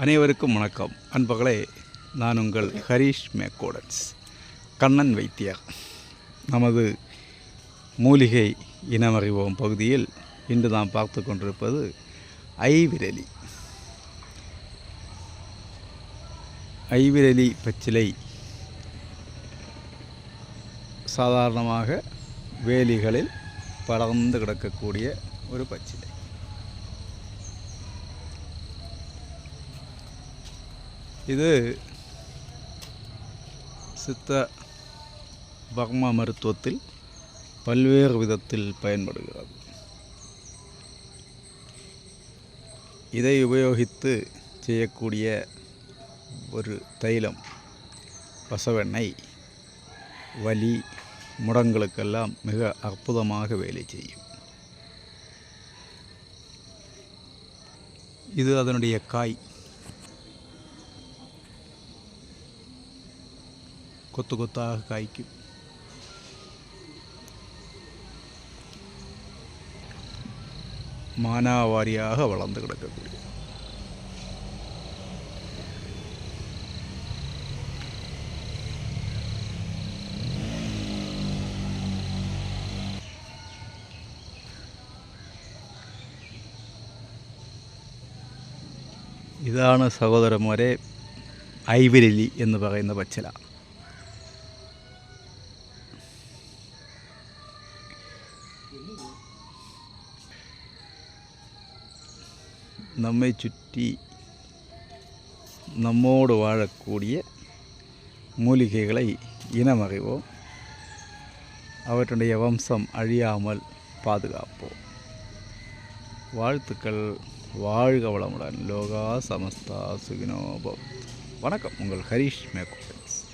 அனைவருக்கும் வணக்கம். அன்பர்களே நான் உங்கள் ஹரீஷ் மேக்கோடன்ஸ் கண்ணன் வைத்தியா. நமது மூலிகை இனமறிவோம் பகுதியில் இன்று நாம் பார்த்து கொண்டிருப்பது ஐவிரலி. ஐவிரலி பச்சிலை சாதாரணமாக வேலிகளில் படர்ந்து கிடக்கக்கூடிய ஒரு பச்சிலை. இது சித்த பர்ம மருத்துவத்தில் பல்வேறு விதத்தில் பயன்படுகிறது. இதை உபயோகித்து செய்யக்கூடிய ஒரு தைலம் பசவெண்ணெய் வலி முடங்களுக்கெல்லாம் மிக அற்புதமாக வேலை செய்யும். இது அதனுடைய காய். കൊത്തുകൊത്താണ് കായ്ക്കും. മാനാവാരിയാക വളർന്നു കിടക്കക്കൂടിയ ഇതാണ് സഹോദരന്മാരെ ഐവിരലി എന്ന് പറയുന്ന പച്ചില. நம்மை சுற்றி நம்மோடு வாழக்கூடிய மூலிகைகளை இனமறிவோம். அவற்றுடைய வம்சம் அழியாமல் பாதுகாப்போம். வாழ்த்துக்கள். வாழ்க வளமுடன். லோகா சமஸ்தா சுகினோபம் வணக்கம். உங்கள் ஹரீஷ் மேக்கோட்டன்ஸ்